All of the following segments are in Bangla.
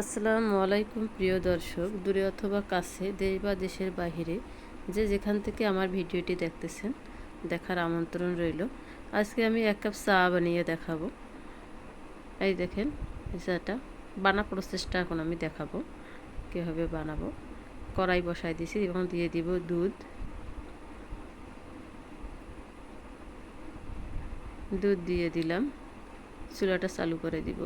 আসসালামু আলাইকুম, প্রিয় দর্শক, দূরে অথবা কাছে, দেশ বা দেশের বাহিরে যে যেখান থেকে আমার ভিডিওটি দেখতেছেন, দেখার আমন্ত্রণ রইল। আজকে আমি এক কাপ চা বানিয়ে দেখাবো। এই দেখেন চাটা বানা প্রসেসটা এখন আমি দেখাবো, কীভাবে বানাবো। কড়াই বসাই দিয়েছি এবং দিয়ে দিব দুধ। দুধ দিয়ে দিলাম। চুলাটা চালু করে দিব।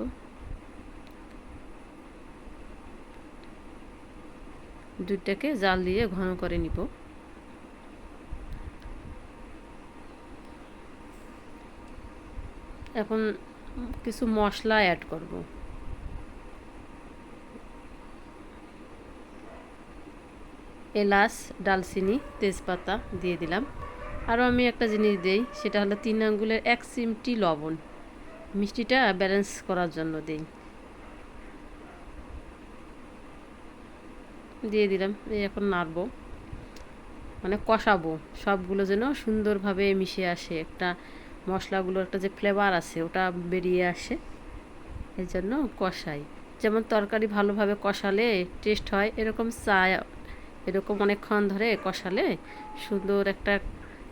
দুধটাকে জাল দিয়ে ঘন করে নিব। এখন কিছু মশলা অ্যাড করব। এলাচ, ডালচিনি, তেজপাতা দিয়ে দিলাম। আরও আমি একটা জিনিস দিই, সেটা হলো তিন আঙ্গুলের এক চিমটি লবণ। মিষ্টিটা ব্যালেন্স করার জন্য দিই। দিয়ে দিলাম, এই এখন নাড়বো। মানে কষাবো, সবগুলো যেন সুন্দরভাবে মিশে আসে। একটা মশলাগুলোর একটা যে ফ্লেভার আছে, ওটা বেরিয়ে আসে। এই জন্য কষাই। যেমন তরকারি ভালোভাবে কষালে টেস্ট হয়, এরকম চা এরকম অনেকক্ষণ ধরে কষালে সুন্দর একটা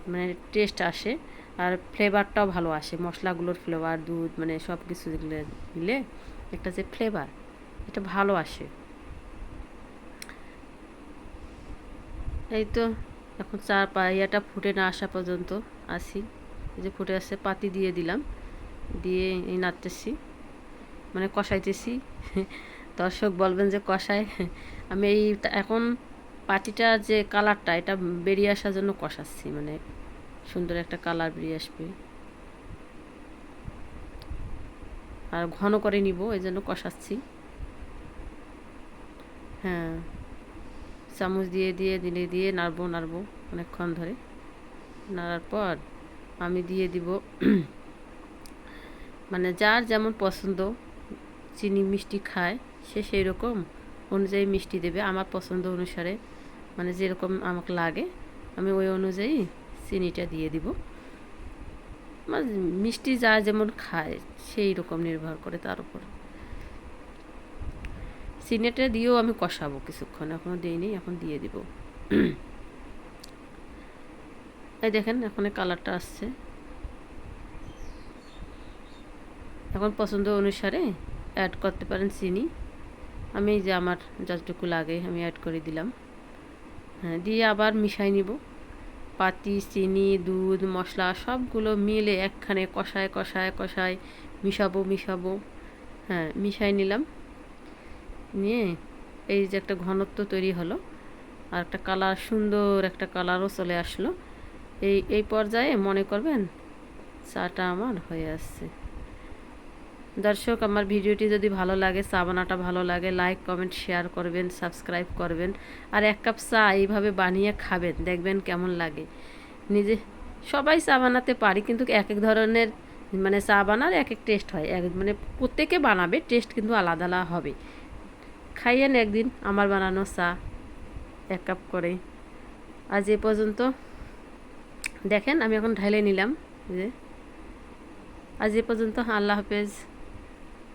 মানে টেস্ট আসে আর ফ্লেভারটাও ভালো আসে। মশলাগুলোর ফ্লেভার দুধ মানে সব কিছু মিলে একটা যে ফ্লেভার এটা ভালো আসে। এই তো, এখন চার পাইয়াটা ফুটে না আসা পর্যন্ত আসি এই যে ফুটে আসছে, পাতি দিয়ে দিলাম। দিয়ে এই নাড়তেছি। মানে কষাইতেছি। দর্শক বলবেন যে কষায়। আমি এই এখন পাটিটা যে কালারটা, এটা বেরিয়ে আসার জন্য কষাচ্ছি। মানে সুন্দর একটা কালার বেরিয়ে আসবে। আর ঘন করে নিব, এই জন্য কষাচ্ছি। হ্যাঁ। চামচ দিয়ে দিয়ে দিলে দিয়ে নাড়বো নাড়বো অনেকক্ষণ ধরে। নাড়ার পর আমি দিয়ে দিব মানে যার যেমন পছন্দ চিনি মিষ্টি খায়, সে সেই রকম অনুযায়ী মিষ্টি দেবে। আমার পছন্দ অনুসারে মানে যেরকম আমাকে লাগে, আমি ওই অনুযায়ী চিনিটা দিয়ে দিব। মানে মিষ্টি যা যেমন খায় সেই রকম নির্ভর করে তার উপর। চিনিটা দিয়েও আমি কষাবো কিছুক্ষণ এখনও দিইনি এখন দিয়ে দিব। এই দেখেন, এখন কালারটা আসছে। এখন পছন্দ অনুসারে অ্যাড করতে পারেন চিনি। আমি যে আমার যতটুকু লাগে, আমি অ্যাড করে দিলাম। হ্যাঁ দিয়ে আবার মিশাই নিব। পাতি, চিনি, দুধ, মশলা সবগুলো মিলে একখানে কষায় কষায় কষায় মিশাবো মিশাবো। হ্যাঁ মিশাই নিলাম। নিয়ে এই যে একটা ঘনত্ব তৈরি হলো, আর একটা কালার, সুন্দর একটা কালারও চলে আসলো। এই এই পর্যায়ে মনে করবেন চাটা আমার হয়ে আসছে। দর্শক, আমার ভিডিওটি যদি ভালো লাগে চা বানাটা ভালো লাগে লাইক কমেন্ট শেয়ার করবেন সাবস্ক্রাইব করবেন, আর এক কাপ চা এইভাবে বানিয়ে খাবেন, দেখবেন কেমন লাগে। নিজে, সবাই চা বানাতে পারি, কিন্তু এক এক ধরনের মানে চা বানার এক এক টেস্ট হয়। এক মানে প্রত্যেকে বানাবে টেস্ট কিন্তু আলাদা আলাদা হবে। খাইয়েন একদিন আমার বানানো চা, এক কাপ করে। আজ এ পর্যন্ত। দেখেন, আমি এখন ঢাইলে নিলাম যে। আজ এ পর্যন্ত, আল্লাহ হাফেজ।